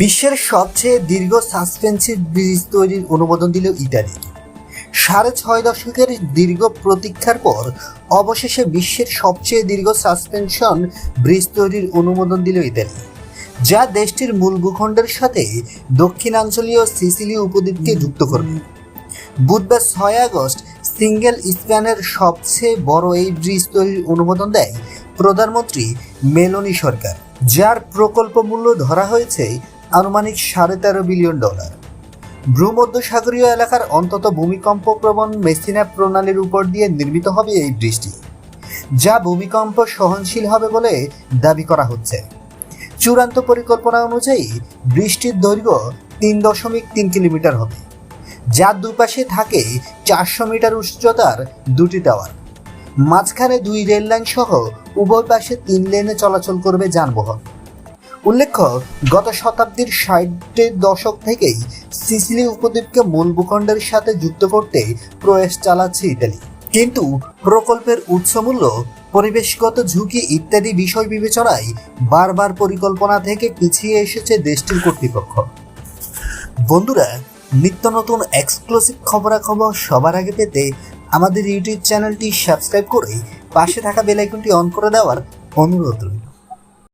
বিশ্বের সবচেয়ে দীর্ঘ সাসপেন্সিভ ব্রিজ তৈরির অনুমোদন দিল ইতালি। সাড়ে ছয় দশকের দীর্ঘ প্রতীক্ষার পর অবশেষে বিশ্বের সবচেয়ে দীর্ঘ সাসপেনশন ব্রিজ তৈরির অনুমোদন দিল ইতালি, যা দেশটির মূল ভূখণ্ডের সাথে দক্ষিণাঞ্চলীয় সিসিলি উপদ্বীপকে যুক্ত করবে। বুধবার ছয় আগস্ট সিঙ্গেল স্প্যানের সবচেয়ে বড় এই ব্রিজ তৈরির অনুমোদন দেয় প্রধানমন্ত্রী মেলোনি সরকার, যার প্রকল্প মূল্য ধরা হয়েছে আনুমানিক সাড়ে তেরো বিলিয়ন ডলার। ভূমধ্যসাগরীয় এলাকার অন্তত ভূমিকম্প প্রবণ মেসিনা প্রণালীর উপর দিয়ে নির্মিত হবে এই ব্রিজটি, যা ভূমিকম্প সহনশীল হবে বলে দাবি করা হচ্ছে। চূড়ান্ত পরিকল্পনা অনুযায়ী বৃষ্টির দৈর্ঘ্য তিন দশমিক তিন কিলোমিটার হবে, যার দুপাশে থাকে চারশো মিটার উচ্চতার দুটি টাওয়ার। মাঝখানে দুই রেল লাইন সহ উভয় পাশে তিন লেনে চলাচল করবে যানবাহন। উল্লেখ্য, গত শতাব্দীর ষাটের দশক থেকেই সিসিলি উপদ্বীপকে মূল ভূখণ্ডের সাথে যুক্ত করতে প্রয়াস চালাচ্ছে ইতালি। কিন্তু প্রকল্পের উৎসমূল্য, পরিবেশগত ঝুঁকি ইত্যাদি বিষয় বিবেচনায় বারবার পরিকল্পনা থেকে পিছিয়ে এসেছে দেশটির কর্তৃপক্ষ। বন্ধুরা, নিত্য নতুন এক্সক্লুসিভ খবরাখবর সবার আগে পেতে আমাদের ইউটিউব চ্যানেলটি সাবস্ক্রাইব করে পাশে থাকা বেল আইকনটি অন করে দেওয়ার অনুরোধ রইল।